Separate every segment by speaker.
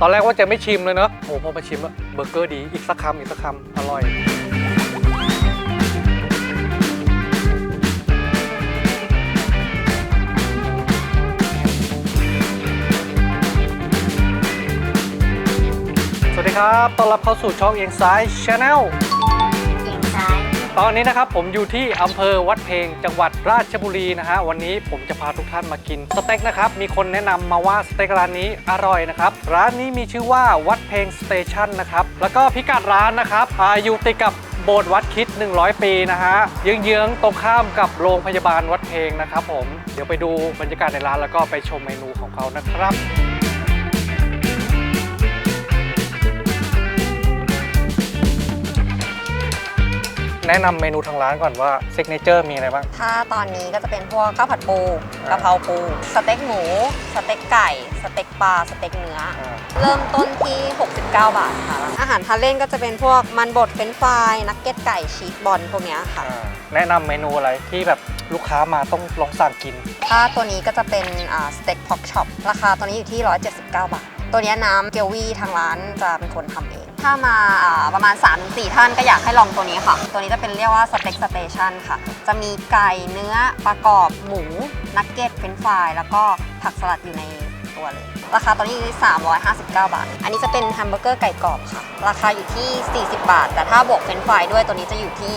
Speaker 1: ตอนแรกว่าจะไม่ชิมเลยเนอะโหพอมาชิมแล้วเบอร์เกอร์ดีอีกสักคำอีกสักคำอร่อย สวัสดีครับต้อนรับเข้าสู่ช่องเอียงซ้ายช ตอนนี้นะครับผมอยู่ที่อำเภอวัดเพลงจังหวัดราชบุรีนะฮะวันนี้ผมจะพาทุกท่านมากินสเต็กนะครับมีคนแนะนำมาว่าสเต็กร้านนี้อร่อยนะครับร้านนี้มีชื่อว่าวัดเพลงสเตชันนะครับแล้วก็พิกัดร้านนะครับอาอยู่ติดกับโบสถ์วัดคิด 100 ปีนะฮะเยื้องๆตรงข้ามกับโรงพยาบาลวัดเพลงนะครับผมเดี๋ยวไปดูบรรยากาศในร้านแล้วก็ไปชมเมนูของเขานะครับ แนะนำเมนูทางร้านก่อนว่าซิกเนเจอร์มีอะไรบ้าง
Speaker 2: ถ้าตอนนี้ก็จะเป็นพวกข้าวผัดปู
Speaker 1: อ่ากะ
Speaker 2: เพราปู สเต็กหมู สเต็กไก่ สเต็กปลา สเต็กเนื้อ
Speaker 1: อ่า
Speaker 2: เริ่มต้นที่ 69 บาทค่ะ อาหารทานเล่นก็จะเป็นพวกมันบดเฟรนช์ฟรายนักเก็ตไก่ชีสบอลพวกเนี้ยค่ะ
Speaker 1: อ่าแนะนำเมนูอะไรที่แบบลูกค้ามาต้องลองสั่งกิน
Speaker 2: ถ้าตัวนี้ก็จะเป็นสเต็กพ็อกช็อปราคาตัวนี้อยู่ที่ 179 บาท ตัวนี้น้ำเกลวี่ทางร้านจะเป็นคนทำเอง ถ้ามาประมาณ 3-4 ท่านก็อยากให้ลองตัวนี้ค่ะ ตัวนี้จะเป็นเรียกว่าสเต็กสเตชันค่ะ จะมีไก่เนื้อประกอบหมู นักเก็ตเฟรนฟราย แล้วก็ผักสลัดอยู่ในตัวเลย ราคาตัวนี้อยู่ที่ 359 บาท อันนี้จะเป็นแฮมเบอร์เกอร์ไก่กรอบค่ะ ราคาอยู่ที่ 40 บาท แต่ถ้าบวกเฟรนฟรายด้วยตัวนี้จะอยู่ที่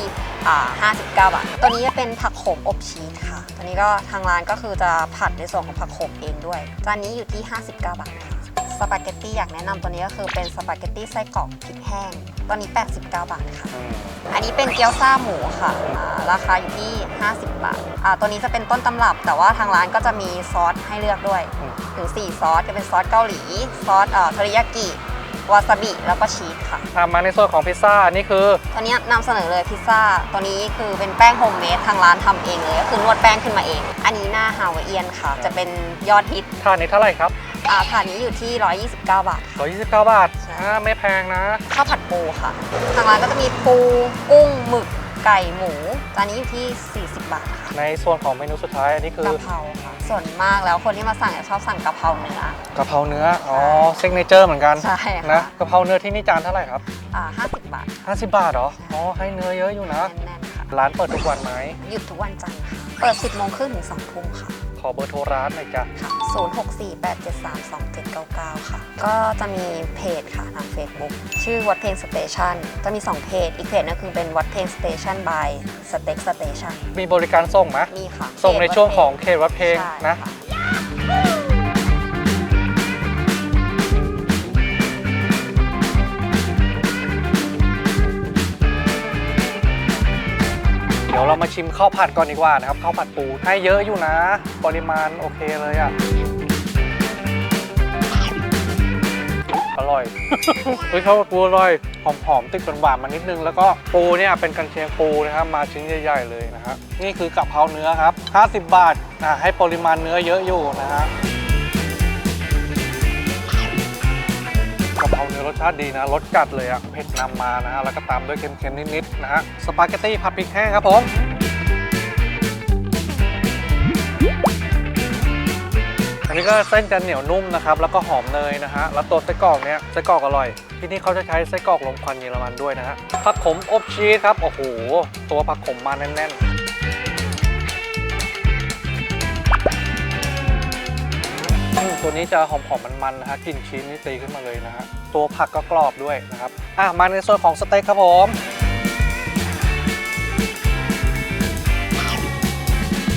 Speaker 2: อ่า59 บาท ตัวนี้จะเป็นผักโขมอบชีสค่ะ ตัวนี้ก็ทางร้านก็คือจะผัดในส่วนของผักโขมเองด้วย จานนี้อยู่ที่ 59 บาท สปาเกตตี้อยากแนะนำตัวนี้ก็คือเป็นสปาเกตตี้ไส้กรอกพริกแห้งตัวนี้ 89 บาทค่ะ อันนี้เป็นเกี๊ยวซ่าหมูค่ะอ่าราคาอยู่ที่ 50 บาทอ่าตัวนี้จะเป็นต้นตำรับ แต่ว่าทางร้านก็จะมีซอสให้เลือกด้วย
Speaker 1: อืม
Speaker 2: ถึง4ซอสจะเป็นซอสเกาหลี ซอสเอ่อเทริยากิ วาซาบิ แล้วก็ชีสค่ะ
Speaker 1: อะมาในส่วนของพิซซ่านี่คือ
Speaker 2: ตัวนี้นำเสนอเลยพิซซ่า ตัวนี้คือเป็นแป้งโฮมเมดทางร้านทำเองเลย ก็คือนวดแป้งขึ้นมาเอง อันนี้หน้าฮาวายเอียนค่ะ จะเป็นยอดฮิต
Speaker 1: ทานนี้เท่าไหร่ครับ
Speaker 2: อ่าถาดนี้อยู่ที่ 129 บาท
Speaker 1: 129 บาท
Speaker 2: ใช่
Speaker 1: อ่าไม่แพงนะ
Speaker 2: ข้าวผัดปูค่ะ ทางร้านก็จะมีปูกุ้งหมึกไก่หมูจานนี้อยู่ที่ 40 บาทค่ะ
Speaker 1: ในส่วนของเมนูสุดท้ายอันนี้คือกะ
Speaker 2: เพราค่ะ ส่วนมากแล้วคนที่มาสั่งจะชอบสั่งกะเพราเนื้อ กะ
Speaker 1: เพราเนื้อ อ๋อซิกเนเจอร์เหมือนกัน
Speaker 2: ใช่ค่ะ
Speaker 1: นะกะเพราเนื้อที่นี่จานเท่าไหร่ครับ
Speaker 2: อ่า50 บาท
Speaker 1: 50 บาทเหรอ อ๋อ ให้เนื้อเยอะอยู่นะ
Speaker 2: แน่นๆค่ะ
Speaker 1: ร้านเปิดทุกวันไหม
Speaker 2: หยุดทุกวันจันทร์ค่ะ เปิด 10โมงครึ่งถึง2ทุ่มค่ะ
Speaker 1: ขอเบอร์โทรร้านหน่อยจ้ะ
Speaker 2: ค่ะ0648732799 ค่ะ ก็จะมีเพจค่ะทาง Facebook ชื่อวัดเพลงสเตชันจะมี 2 เพจ อีกเพจนึงคือเป็นวัดเพลงสเตชัน by Steak Station
Speaker 1: มีบริการส่งไหม
Speaker 2: มีค่ะ
Speaker 1: ส่งในช่วงของเขตวัดเพลง
Speaker 2: ใช่
Speaker 1: นะ
Speaker 2: ค่
Speaker 1: เดี๋ยวเรามาชิมข้าวผัดก่อนดีกว่านะครับข้าวผัดปูให้เยอะอยู่นะ ปริมาณโอเคเลยอะอร่อยเฮ้ยข้าวผัดปูอร่อยหอมๆติดหวานๆมานิดนึง แล้วก็ปูเนี่ยเป็นกันเชียงปูนะครับมาชิ้นใหญ่ ๆ เลยนะฮะนี่คือกะเพราเนื้อครับ 50 บาทอะให้ปริมาณเนื้อเยอะอยู่นะฮะ กะเพราเนื้อรสชาติดีนะ รสจัดเลยอะเผ็ดนำมานะฮะ แล้วก็ตามด้วยเค็มๆ นิดๆ นะฮะ สปาเกตตี้ผัดพริกแห้งครับผมอันนี้ก็เส้นจะเหนียวนุ่มนะครับ แล้วก็หอมเนยนะฮะ แล้วตัวไส้กรอกเนี้ยไส้กรอกอร่อย ที่นี่เขาจะใช้ไส้กรอกลมควันเยอรมันด้วยนะฮะ ผักขมอบชีสครับ โอ้โห ตัวผักขมมาแน่นๆ ตัวนี้จะหอมๆมันๆนะฮะกลิ่นชีสนี่ตีขึ้นมาเลยนะฮะตัวผักก็กรอบด้วยนะครับอะมาในส่วนของสเต็กครับผม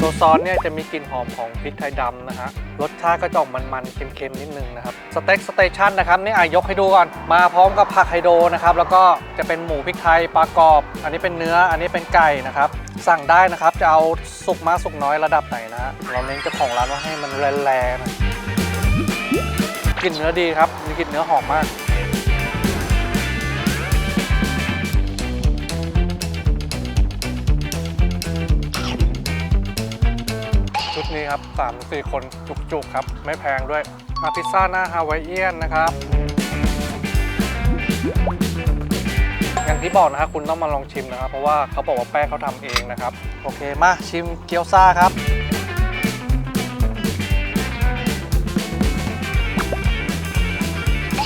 Speaker 1: ตัวซอสเนี่ยจะมีกลิ่นหอมของพริกไทยดำนะฮะ รสชาติก็จะออกมันๆ เค็มๆ นิดนึงนะครับ สเต็กสเตชันนะครับ นี่อะยกให้ดูก่อน มาพร้อมกับผักไฮโดรนะครับ แล้วก็จะเป็นหมูพริกไทยปลากรอบ อันนี้เป็นเนื้อ อันนี้เป็นไก่นะครับ สั่งได้นะครับ จะเอาสุกมากสุกน้อยระดับไหนนะฮะ เราเน้นเจ้าของร้านว่าให้มันแรงๆหน่อย กลิ่นเนื้อดีครับ มีกลิ่นเนื้อหอมมาก ชุดนี้ครับ3 4 คนจุกๆครับ ไม่แพงด้วย มาพิซซ่าหน้าฮาวายเอียนนะครับ อย่างที่บอกนะครับคุณต้องมาลองชิมนะครับ เพราะว่าเขาบอกว่าแป้งเขาทำเองนะครับ โอเคมาชิมเกี๊ยวซ่าครับ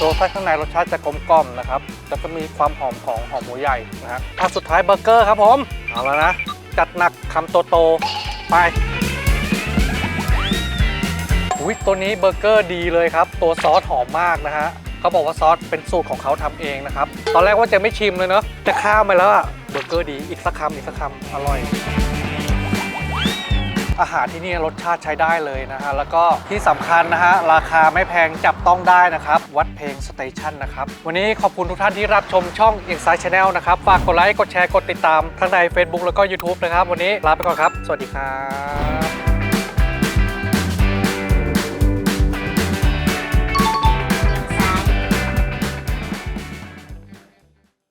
Speaker 1: ตัวไส้ข้างในรสชาติจะกลมกล่อมนะครับแล้วก็มีความหอมของหอมหมูใหญ่นะฮะอะสุดท้ายเบอร์เกอร์ครับผมเอาแล้วนะ จัดหนักคำโตๆไปอุ้ยตัวนี้เบอร์เกอร์ดีเลยครับ ตัวซอสหอมมากนะฮะเขาบอกว่าซอสเป็นสูตรของเขาทำเองนะครับ ตอนแรกว่าจะไม่ชิมเลยเนาะจะข้ามไปแล้วอะเบอร์เกอร์ดีอีกสักคำอีกสักคำอร่อย อาหารที่นี่รสชาติใช้ได้เลยนะฮะแล้วก็ที่สำคัญนะฮะราคาไม่แพงจับต้องได้นะครับ วัดเพลงสเตชันนะครับ วันนี้ขอบคุณทุกท่านที่รับชมช่อง Inside Channel นะครับ ฝากกดไลค์ กดแชร์ กดติดตามทั้งใน Facebook แล้วก็ YouTube นะครับ วันนี้ลาไปก่อนครับ สวัสดีครับ